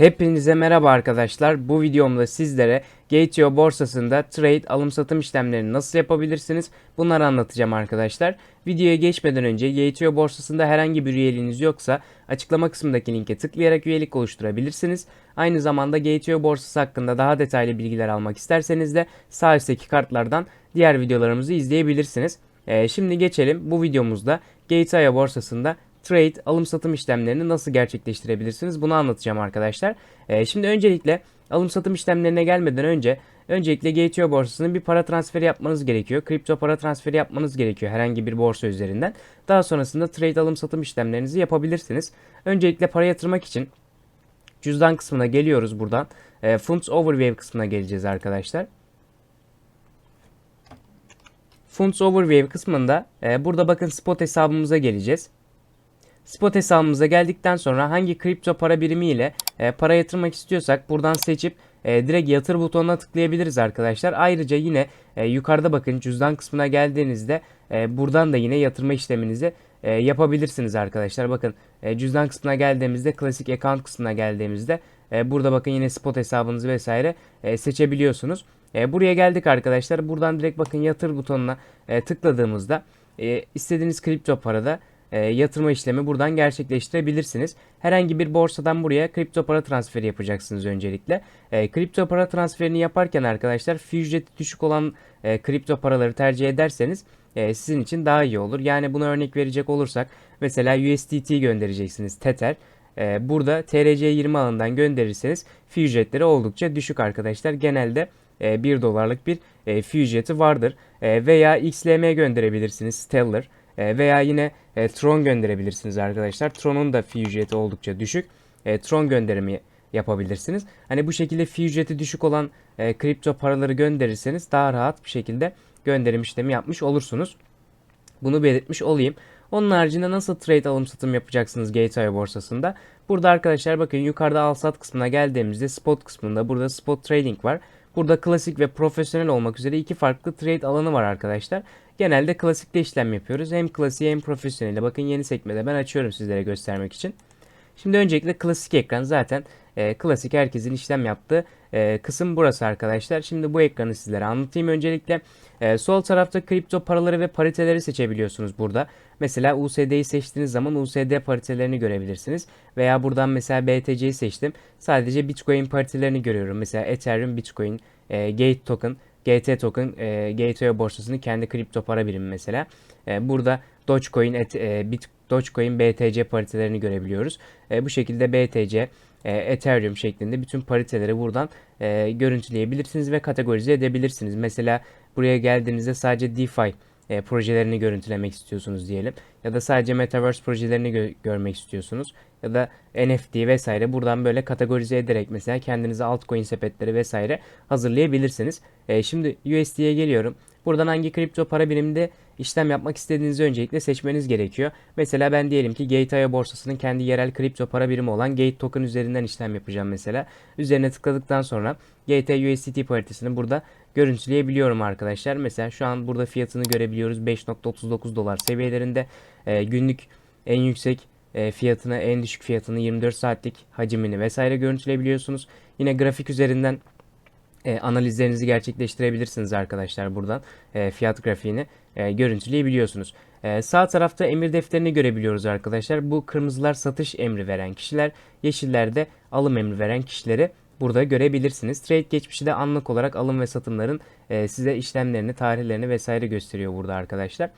Hepinize merhaba arkadaşlar. Bu videomda sizlere Gateo borsasında trade alım satım işlemlerini nasıl yapabilirsiniz bunları anlatacağım arkadaşlar. Videoya geçmeden önce Gateo borsasında herhangi bir üyeliğiniz yoksa açıklama kısmındaki linke tıklayarak üyelik oluşturabilirsiniz. Aynı zamanda Gateo borsası hakkında daha detaylı bilgiler almak isterseniz de sağ üstteki kartlardan diğer videolarımızı izleyebilirsiniz. Ee, şimdi geçelim bu videomuzda Gateo borsasında trade alım satım işlemlerini nasıl gerçekleştirebilirsiniz bunu anlatacağım arkadaşlar. Ee, şimdi öncelikle alım satım işlemlerine gelmeden önce öncelikle Gateo borsasının bir para transferi yapmanız gerekiyor. Kripto para transferi yapmanız gerekiyor herhangi bir borsa üzerinden. Daha sonrasında trade alım satım işlemlerinizi yapabilirsiniz. Öncelikle para yatırmak için cüzdan kısmına geliyoruz buradan. E, Funds Overview kısmına geleceğiz arkadaşlar. Funds Overview kısmında e, burada bakın spot hesabımıza geleceğiz. Spot hesabımıza geldikten sonra hangi kripto para birimi ile e, para yatırmak istiyorsak buradan seçip e, direkt yatır butonuna tıklayabiliriz arkadaşlar. Ayrıca yine e, yukarıda bakın cüzdan kısmına geldiğinizde e, buradan da yine yatırma işleminizi e, yapabilirsiniz arkadaşlar. Bakın e, cüzdan kısmına geldiğimizde klasik account kısmına geldiğimizde e, burada bakın yine spot hesabınızı vesaire e, seçebiliyorsunuz. E, buraya geldik arkadaşlar. Buradan direkt bakın yatır butonuna e, tıkladığımızda e, istediğiniz kripto parada e, yatırma işlemi buradan gerçekleştirebilirsiniz. Herhangi bir borsadan buraya kripto para transferi yapacaksınız öncelikle. E, kripto para transferini yaparken arkadaşlar fee ücreti düşük olan e, kripto paraları tercih ederseniz e, sizin için daha iyi olur. Yani buna örnek verecek olursak mesela USDT göndereceksiniz Tether. E, burada TRC20 ağından gönderirseniz fee ücretleri oldukça düşük arkadaşlar. Genelde e, 1 dolarlık bir e, fee ücreti vardır. E, veya XLM gönderebilirsiniz Stellar. E, veya yine e, Tron gönderebilirsiniz arkadaşlar. Tron'un da fee ücreti oldukça düşük. E, Tron gönderimi yapabilirsiniz. Hani bu şekilde fee ücreti düşük olan e, kripto paraları gönderirseniz daha rahat bir şekilde gönderim işlemi yapmış olursunuz. Bunu belirtmiş olayım. Onun haricinde nasıl trade alım satım yapacaksınız Gateway borsasında? Burada arkadaşlar bakın yukarıda al sat kısmına geldiğimizde spot kısmında burada spot trading var. Burada klasik ve profesyonel olmak üzere iki farklı trade alanı var arkadaşlar. Genelde klasikte işlem yapıyoruz. Hem klasiği hem profesyoneli. Bakın yeni sekmede ben açıyorum sizlere göstermek için. Şimdi öncelikle klasik ekran zaten e, klasik herkesin işlem yaptığı e, kısım burası arkadaşlar. Şimdi bu ekranı sizlere anlatayım. Öncelikle e, sol tarafta kripto paraları ve pariteleri seçebiliyorsunuz burada. Mesela USD'yi seçtiğiniz zaman USD paritelerini görebilirsiniz. Veya buradan mesela BTC'yi seçtim. Sadece Bitcoin paritelerini görüyorum. Mesela Ethereum, Bitcoin, e, Gate token, GT token, e, Gateway borsasının kendi kripto para birimi mesela. E, burada Dogecoin, et, e, Bit, Dogecoin, BTC paritelerini görebiliyoruz. E, bu şekilde BTC, e, Ethereum şeklinde bütün pariteleri buradan e, görüntüleyebilirsiniz ve kategorize edebilirsiniz. Mesela buraya geldiğinizde sadece DeFi e, projelerini görüntülemek istiyorsunuz diyelim. Ya da sadece Metaverse projelerini gö- görmek istiyorsunuz. Ya da NFT vesaire buradan böyle kategorize ederek mesela kendinize altcoin sepetleri vesaire hazırlayabilirsiniz. E, şimdi USD'ye geliyorum. Buradan hangi kripto para biriminde işlem yapmak istediğinizi öncelikle seçmeniz gerekiyor. Mesela ben diyelim ki Gate.io borsasının kendi yerel kripto para birimi olan Gate token üzerinden işlem yapacağım mesela. Üzerine tıkladıktan sonra Gate USDT paritesini burada görüntüleyebiliyorum arkadaşlar. Mesela şu an burada fiyatını görebiliyoruz. 5.39 dolar seviyelerinde e, günlük en yüksek e, fiyatını, en düşük fiyatını, 24 saatlik hacmini vesaire görüntüleyebiliyorsunuz. Yine grafik üzerinden e, analizlerinizi gerçekleştirebilirsiniz arkadaşlar buradan. E, fiyat grafiğini e, görüntüleyebiliyorsunuz. E, sağ tarafta emir defterini görebiliyoruz arkadaşlar. Bu kırmızılar satış emri veren kişiler, yeşillerde alım emri veren kişileri burada görebilirsiniz. Trade geçmişi de anlık olarak alım ve satımların e, size işlemlerini, tarihlerini vesaire gösteriyor burada arkadaşlar.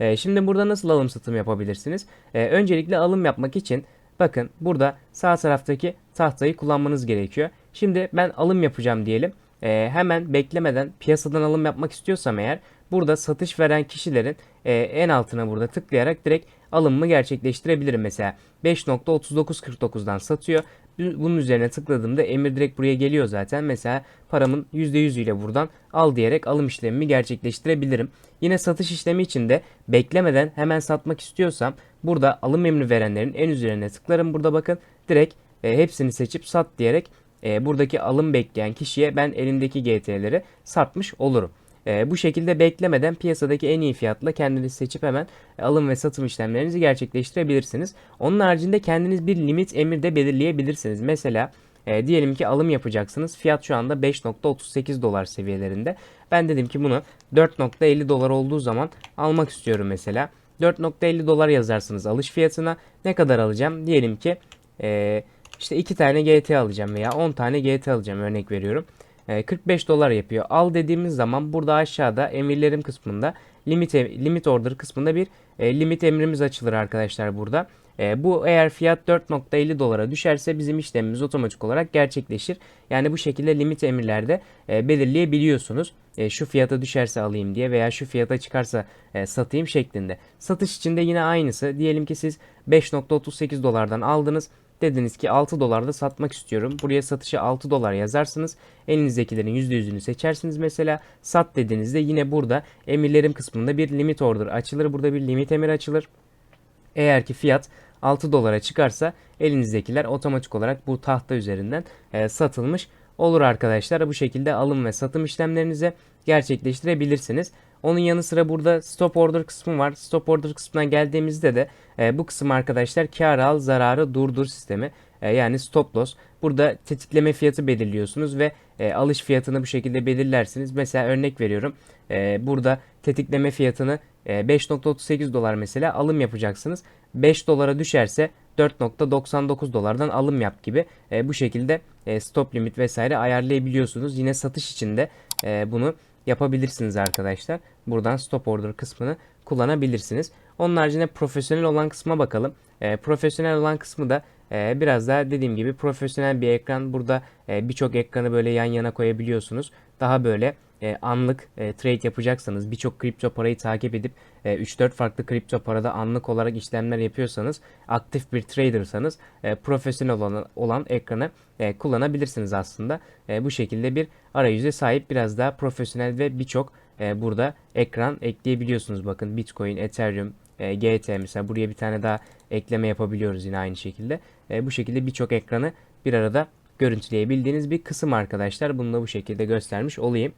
E, şimdi burada nasıl alım satım yapabilirsiniz? E, öncelikle alım yapmak için bakın burada sağ taraftaki tahtayı kullanmanız gerekiyor. Şimdi ben alım yapacağım diyelim. E, hemen beklemeden piyasadan alım yapmak istiyorsam eğer burada satış veren kişilerin e, en altına burada tıklayarak direkt alımımı gerçekleştirebilirim. Mesela 5.3949'dan satıyor. Bunun üzerine tıkladığımda emir direkt buraya geliyor zaten. Mesela paramın %100 ile buradan al diyerek alım işlemimi gerçekleştirebilirim. Yine satış işlemi için de beklemeden hemen satmak istiyorsam burada alım emri verenlerin en üzerine tıklarım. Burada bakın direkt e, hepsini seçip sat diyerek e, buradaki alım bekleyen kişiye ben elimdeki GT'leri satmış olurum. E, bu şekilde beklemeden piyasadaki en iyi fiyatla kendiniz seçip hemen alım ve satım işlemlerinizi gerçekleştirebilirsiniz. Onun haricinde kendiniz bir limit emir de belirleyebilirsiniz. Mesela E, diyelim ki alım yapacaksınız. Fiyat şu anda 5.38 dolar seviyelerinde. Ben dedim ki bunu 4.50 dolar olduğu zaman almak istiyorum mesela. 4.50 dolar yazarsınız alış fiyatına. Ne kadar alacağım? Diyelim ki e, işte 2 tane GT alacağım veya 10 tane GT alacağım örnek veriyorum. E, 45 dolar yapıyor. Al dediğimiz zaman burada aşağıda emirlerim kısmında limit limit order kısmında bir e, limit emrimiz açılır arkadaşlar burada. E, bu eğer fiyat 4.50 dolara düşerse bizim işlemimiz otomatik olarak gerçekleşir. Yani bu şekilde limit emirlerde e, belirleyebiliyorsunuz. E, şu fiyata düşerse alayım diye veya şu fiyata çıkarsa e, satayım şeklinde. Satış için de yine aynısı. Diyelim ki siz 5.38 dolardan aldınız. Dediniz ki 6 dolarda satmak istiyorum. Buraya satışı 6 dolar yazarsınız. Elinizdekilerin %100'ünü seçersiniz mesela. Sat dediğinizde yine burada emirlerim kısmında bir limit order açılır. Burada bir limit emir açılır. Eğer ki fiyat 6 dolara çıkarsa elinizdekiler otomatik olarak bu tahta üzerinden e, satılmış olur arkadaşlar. Bu şekilde alım ve satım işlemlerinizi gerçekleştirebilirsiniz. Onun yanı sıra burada stop order kısmı var. Stop order kısmına geldiğimizde de e, bu kısım arkadaşlar kar al zararı durdur sistemi. E, yani stop loss. Burada tetikleme fiyatı belirliyorsunuz ve e, alış fiyatını bu şekilde belirlersiniz. Mesela örnek veriyorum. E, burada tetikleme fiyatını e, 5.38 dolar mesela alım yapacaksınız. 5 dolara düşerse 4.99 dolardan alım yap gibi e, bu şekilde e, stop limit vesaire ayarlayabiliyorsunuz. Yine satış için de e, bunu yapabilirsiniz arkadaşlar. Buradan stop order kısmını kullanabilirsiniz. Onun haricinde profesyonel olan kısma bakalım. E, profesyonel olan kısmı da e, biraz daha dediğim gibi profesyonel bir ekran. Burada e, birçok ekranı böyle yan yana koyabiliyorsunuz. Daha böyle e, anlık e, trade yapacaksanız birçok kripto parayı takip edip e, 3-4 farklı kripto parada anlık olarak işlemler yapıyorsanız aktif bir tradersanız e, profesyonel olan, olan ekranı e, kullanabilirsiniz aslında. E, bu şekilde bir arayüze sahip biraz daha profesyonel ve birçok e, burada ekran ekleyebiliyorsunuz. Bakın Bitcoin, Ethereum, e, GT mesela buraya bir tane daha ekleme yapabiliyoruz yine aynı şekilde. E, bu şekilde birçok ekranı bir arada görüntüleyebildiğiniz bir kısım arkadaşlar. Bunu da bu şekilde göstermiş olayım.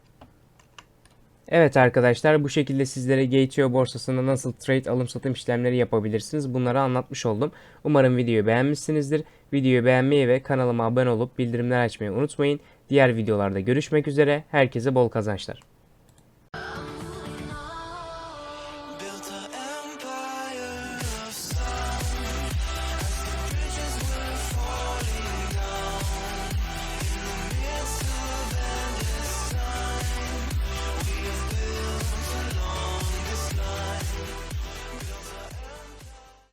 Evet arkadaşlar bu şekilde sizlere GTO borsasında nasıl trade alım satım işlemleri yapabilirsiniz bunları anlatmış oldum. Umarım videoyu beğenmişsinizdir. Videoyu beğenmeyi ve kanalıma abone olup bildirimler açmayı unutmayın. Diğer videolarda görüşmek üzere. Herkese bol kazançlar.